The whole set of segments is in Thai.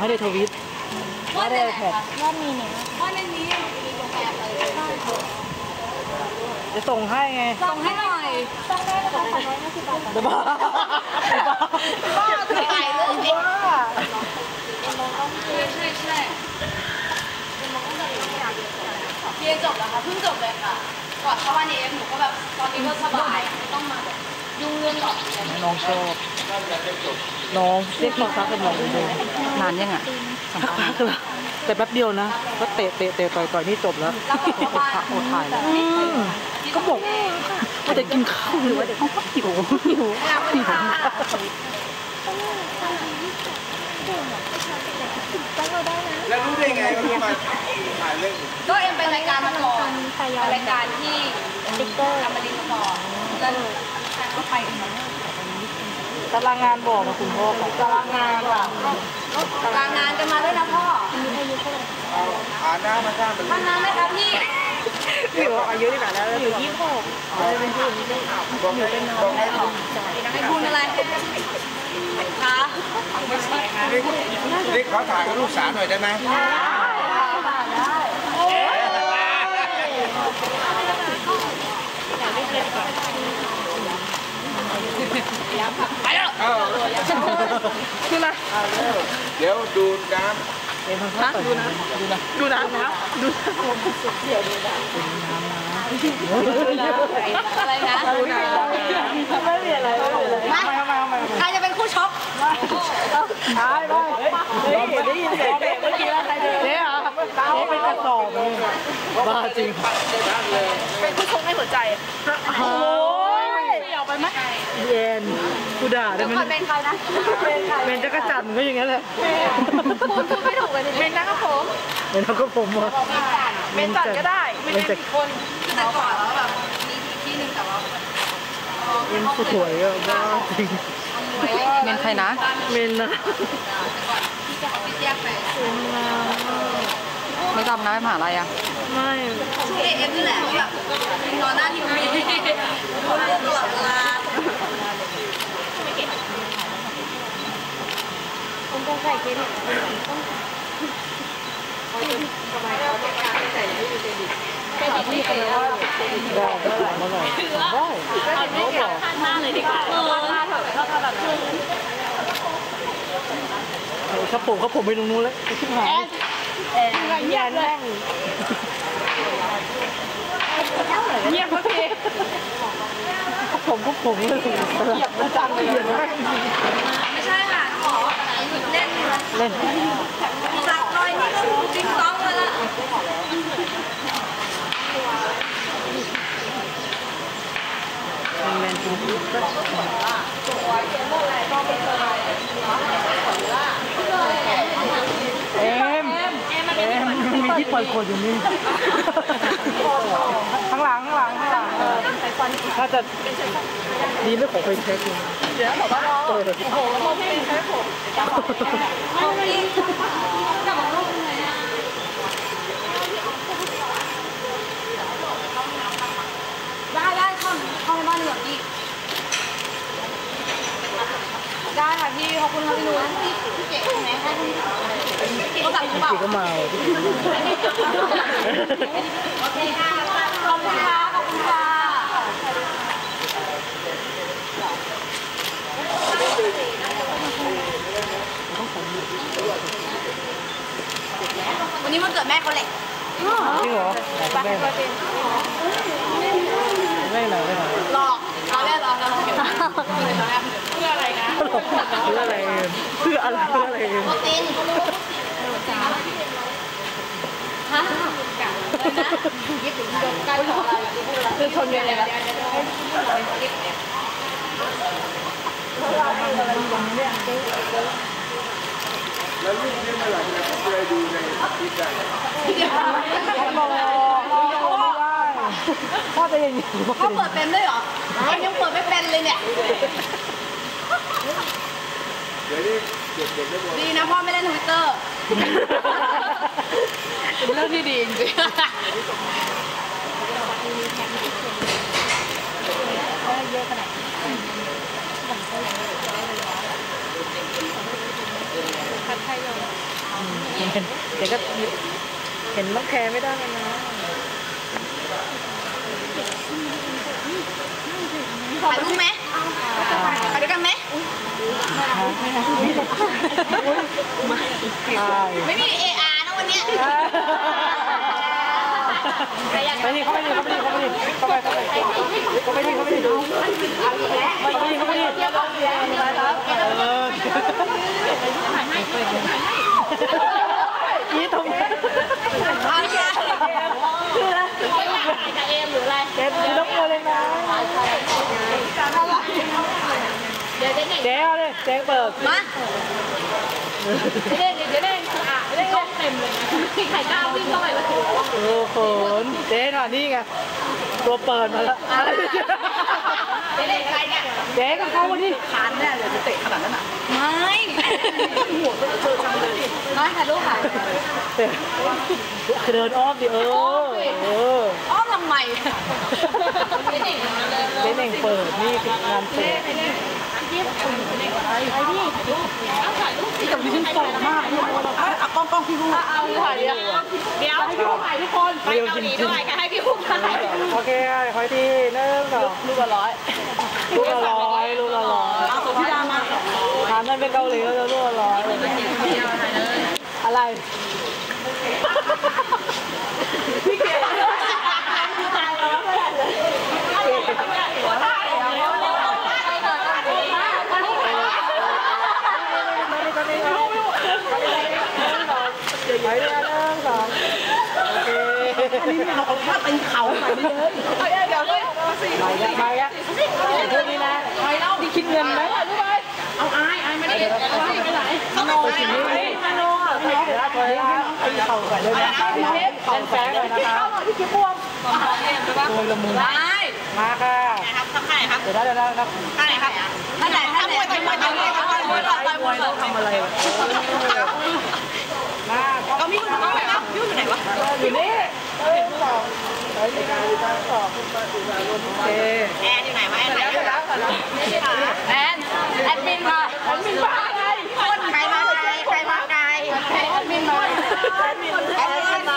ให้ในทวิตว่าในไหนคะว่ามีเนี่ยว่าในนี้มีโรงแรมเลยจะส่งให้ไง ส่งให้หน่อยต้องได้นะคะสามร้อยห้าสิบบาทเดี๋ยวบ้าบ้าถ่ายรูปดิบ้าใช่ใช่ใช่เรียนจบแล้วค่ะเพิ่งจบเลยค่ะ ก่อนเข้าวันเอฟหนูก็แบบตอนนี้ก็สบายไม่ต้องมาแบบ ยุ่งเรื่องดอกเรียนน้องชอบน้องเรียกน้องซักเป็นน้องเลยนานยังอะสักพักเลยแต่แป๊บเดียวนะ ก็เตะเตะเตะต่อยต่อยนี่จบแล้วแล้วบอกว่าโอถ่ายแล้วอืมก็บอกว่าจะกินข้าวหรือว่าจะหิวหิวหิวต้องเราได้นะแล้วรู้ได้ไงว่าพี่มาถ่ายเรื่องก็เอ็มเป็นรายการมาก่อนพยายามรายการที่สติ๊กเกอร์อมรินทร์มาก่อนแล้วแฟน ก็ไปเองนะตารางงานบอกนะคุณพ่อค่ะตารางงานอะลางานกันมาด้วยนะพ่อเอาหาหน้ามาสร้างเป็นทำงานไหมคะพี่พี่บอกอายุที่ไหนแล้วอยู่ยี่สิบหกบอกให้บอกให้ให้คุณอะไรคะไม่ใช่ค่ะนี่นี่ขอถ่ายกับลูกสาวหน่อยได้ไหมไไปแล้วเอ้าคืออะไรเดี๋ยวดูน้เอ็มพักดูนะดูนะดูนะดูนะดูนะอะไรนะดูนะไม่มีอะไรไม่มีอะไรม่ไม่ไม่ไม่ใครจะเป็นคู่ชกตายไปเฮ้ยได้ยินเสียงเด็กเมื่อกี้แล้วใครเดินเนี่ยเหรอนี่เป็นกระสอบเลยบ้าจริงเป็นผู้ชงให้หัวใจโอ้ยอยาก ไปไหมเย็นกูด่าได้ไหมคนเป็นใครนะเป็นใครเป็นจักรจันทร์ก็อย่างนั้นแหละพูดพูดไม่ถูกเลยเป็นนะครับผมเป็นเขาก็ผมอะเป็นจัดก็ได้ไม่ได้ผิดคนแต่ก่อนแล้วแบบมีที่หนึ่งแต่ว่าเอ็นสวยอะบ้าจริงเมนใครนะเมนนะที่จะเอาไปแยกไปไม่จำนะไม่มหาอะไรอะ ไม่ช่วงเอฟนี่แหละแบบนอนหน้าทีวีดูเรื่องตลอดเวลาผมก็ใส่เกณฑ์เป็นอีกไม่เคยว่าได้ได้หลายเมื่อไหร่ได้เอาไม่อยากคาดหน้าเลยดีกว่าเออคาดแบบคาดแบบนั้นโอ้ครับผมครับผมไปตรงนู้นแล้วชิบหายเงียบเลย เงียบโอเคครับผมครับผมเลยเหยียบมันจังเลยไม่ใช่ค่ะขอเล่นเล่นสักหน่อยนี่ก็ติ๊งต้องแล้วล่ะแมนจริงเอ็มเอ็มมันมีที่ปล่อยขวดอยู่นี่ ข้างหลังข้างหลังข้างหลังเออถ้าจะดีไม่ขอไปเช็คจริงเดี๋ยวบอกว่าเออโอ้โหแล้วมองไม่เป็นใช่ผมห้องนี้กลับมาห้องไหนอะได้ได้เข้าเข้าในบ้านดีกว่าพี่ได้ ค่ะพี่ขอบคุณค่ะพี่นุ้ยพี่เก๋ใช่ไหมให้พี่เขาสั่งหรือเปล่าพี่ก็มาว่ะพี่โอเคค่ะขอบคุณค่ะขอบคุณค่ะวันนี้มันเกิดแม่เขาแหละจริงเหรอแม่แม่ไหนแม่ไหน หลอกเราแรกเรา เพื่ออะไรนะ เพื่ออะไรเพื่ออะไรเพื่ออะไรเอ็มโปรตีนฮะยิบถึงดนใกล้ของเราอย่างที่พูดแล้วคือชนกันเลยแล้วแล้วลูกนี่เมื่อไหร่จะเคยดูในคลิปได้พ่อจะยังอยู่พ่อเขาเปิดเป็นด้วยเหรอ ยังเปิดไม่เป็นเลยเนี่ย เดี๋ยวนี้เด็กๆได้หมดดีนะพ่อไม่เล่นทวิตเตอร์ เป็นเรื่องที่ดีจริงผัดไทยเลยเดี๋ยวก็เห็นน้องแคร์ไม่ได้แล้วนะ ถ่ายรูปไหมไปด้วยกันไหมใช่ไม่มี AR นะวันเนี้ยไปดิเข้าไปดิเข้าไปดิเข้าไปดิเข้าไปเข้าไปเข้าไปดิเข้าไปดิเข้าไปดิเข้าไปดิเข้าไปดิเออยี่ทำไม เอาเนี่ย คืออะไร ถ่ายกับเอมหรืออะไร เจ๊ไม่ต้องกลัวเลยนะ เดี๋ยวเด็กเจ๊เอาเลยเจ๊เปิดมาเด็กเด็กเด็กอะเด็กเต็มเลยนะใครกล้าวิ่งเข้าไปวะโอ้โหเจ๊หน่อยนี่ไงตัวเปิดมาแล้วเด็กใครเนี่ยเจ๊ก็เข้ามาดิไม่หัวเธอจังเลยน้อยถ่ายรูปค่ะเดินอ้อมดิเออเอออ้อมทำไมเจ๊เน่งเปิดนี่คืองานเปิด แต่ดิฉันโตมากเอะกล้องกล้องพี่ลูกเอาถ่ายเดี๋ยวเดี๋ยวให้พี่ผู้ถ่ายทุกคนไปเกาหลีด้วยกันให้พี่ผู้ถ่ายโอเคคอยทีหนึ่งสองลูกละร้อยลูกละร้อยลูกละร้อยเอาพี่ดามาถามเงินไปเกาหลีก็จะลูกละร้อยอะไรพี่เก๋ไปเรื่อยๆหนึ่งสองโอเคอันนี้เราเอาผ้าตีเข่าใส่ไปเลยเดี๋ยวเลยไปกันไปกันพวกนี้นะไปเล่าที่ คิดเงินไหมรู้ไหมเอาอายอายไม่ได้เอาไปไหนโนสินี้โนอะเดี๋ยวไปแล้วตีเข่าใส่เลยนะเข่าแฝงเลยนะคะที่คิดบวมโวยละมุนไปมาค่ะครับทำไงครับเดี๋ยวได้เดี๋ยวได้ครับท่าไหนครับท่าไหนท่าไหนท่าไหนท่าไหนท่าไหนมวยต่อยมวยทำอะไรมาก็มีคนมาไหมครับยุ่งอยู่ไหนวะอยู่นี่เอ้ยสองไปที่การสองโอเคแอนอยู่ไหนวะแอนไหนเดี๋ยวนะแอนแอด มินค่ะแอดมินบ้าไงคนใครมาไกลใครมาไกลแอดมินมาแอดมินแอดมินมา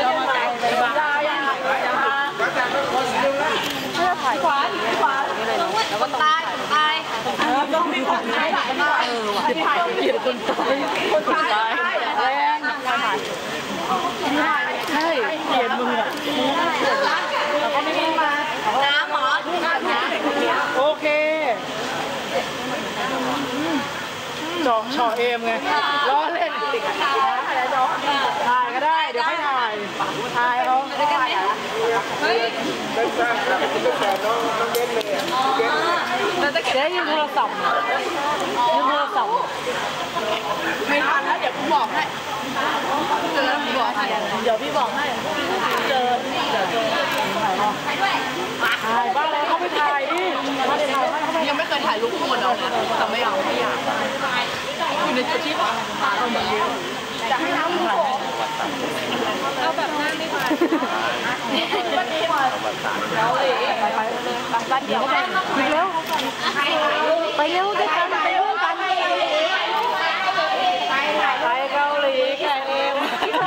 เรามาแต่งไปบ้างได้ยังยังมาคนตายคนตายต้องมีคนตายเออว่ะเกลียดคนตายคนตายแรงใช่เกลียดมึงอะ น้ำหมอ โอเค เจาะเฉาะเอมไงล้อเล่นถ่ายก็ได้ เดี๋ยวให้ถ่ายถ่ายเขาเป็นสร้างเป็นแต่น้องน้องเบ้นเลยอะเบ้นเนี่ยเจ๊ยืมโทรศัพท์ยืมโทรศัพท์ไม่ทันแล้วเดี๋ยวผมบอกให้เจอแล้วผมบอกให้เดี๋ยวพี่บอกให้เจอเดี๋ยวเจอถ่ายบ้านแล้วเขาไปถ่ายดิมาเดี๋ยวถ่า ยังไม่เคยถ่ายรูปคู่น้องนะแต่ไม่เอาไม่อยากอยู่ในจุดที่จะให้น้ำหอมเอาแบบหน้าไม่ถ่ายบ้านเดียวไปเร็วไปเร็วด้วยกันไปเร็วกันไปเกาหลีไก่เอม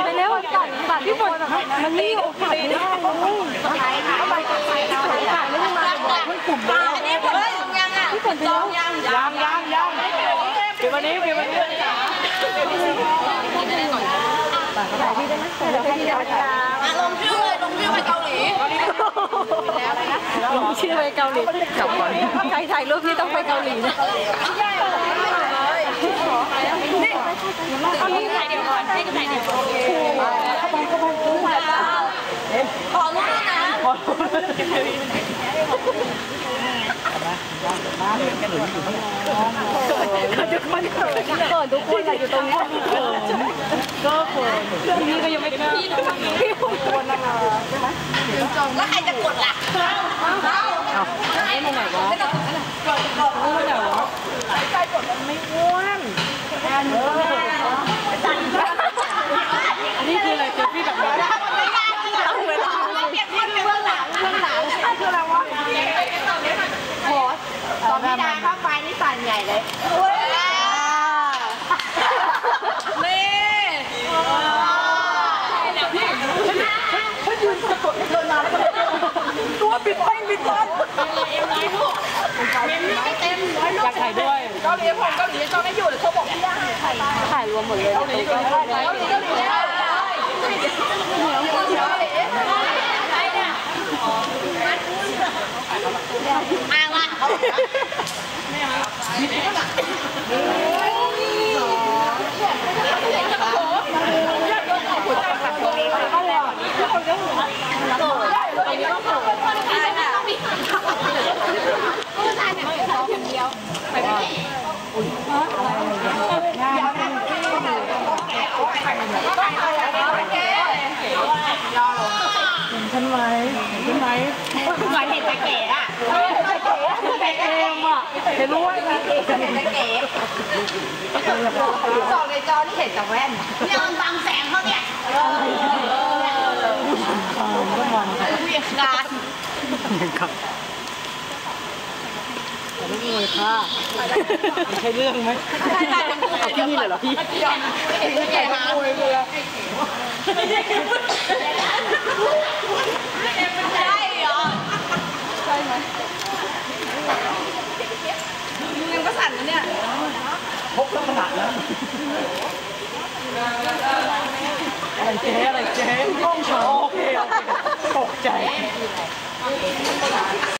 ไปเร็วสั่นสั่นพี่ฝนมันมีโอกาสได้เลยถ่ายถ่ายไปถ่ายถ่ายแล้วมาบอกให้กลุ่มอั พี่ฝนจองยังยังยังยังเก็บวันนี้เก็บวันนี้ถ่ายพี่ได้ไหมถ่ายพี่ได้ไหมอะลงชื่อเลยลงชื่อไปเกาหลีลงชื่อไปเกาหลีกลับก่อนใครถ่ายรูปที่ต้องไปเกาหลีนะเอาให้ถ่ายเดี๋ยวก่อนให้ถ่ายเดี๋ยวก่อนขอรูปนะ เขาจะคนเขินเขินทุกคนอยู่ตรงนี้ก็เขินนี่ก็ยังไม่กล้าพี่ควรนะคะใช่ไหมแล้วใครจะกดล่ะเอาไอ้ไหนวะไม่ต้องกดกดกดไหนวะใจกดมันไม่อ้วน อยากเมนไถ่ายด้วยเกาหลีผมเกาหลีจอไม่อยู่เขาบอกไม่ได้ถ่ายรวมหมดเลยเกาหลีเกาหลีเกาหลีเกาหลีเกาหลีอ้าวะ อะเห็นรู้ว่าเห็นแต่เก๋สองในจอที่เห็นแต่แว่นเนี่ยมันบังแสงเขาเนี่ยเวียงการครับเลยค่ะใช่เรื่องไหมเอาที่นี่เลยเหรอพี่เห็นเก๋มาใช่เหรอใช่ไหมมึงก็สั่นนะเนี่ย พกขนาดนั้น อะไรเจ๊อะไ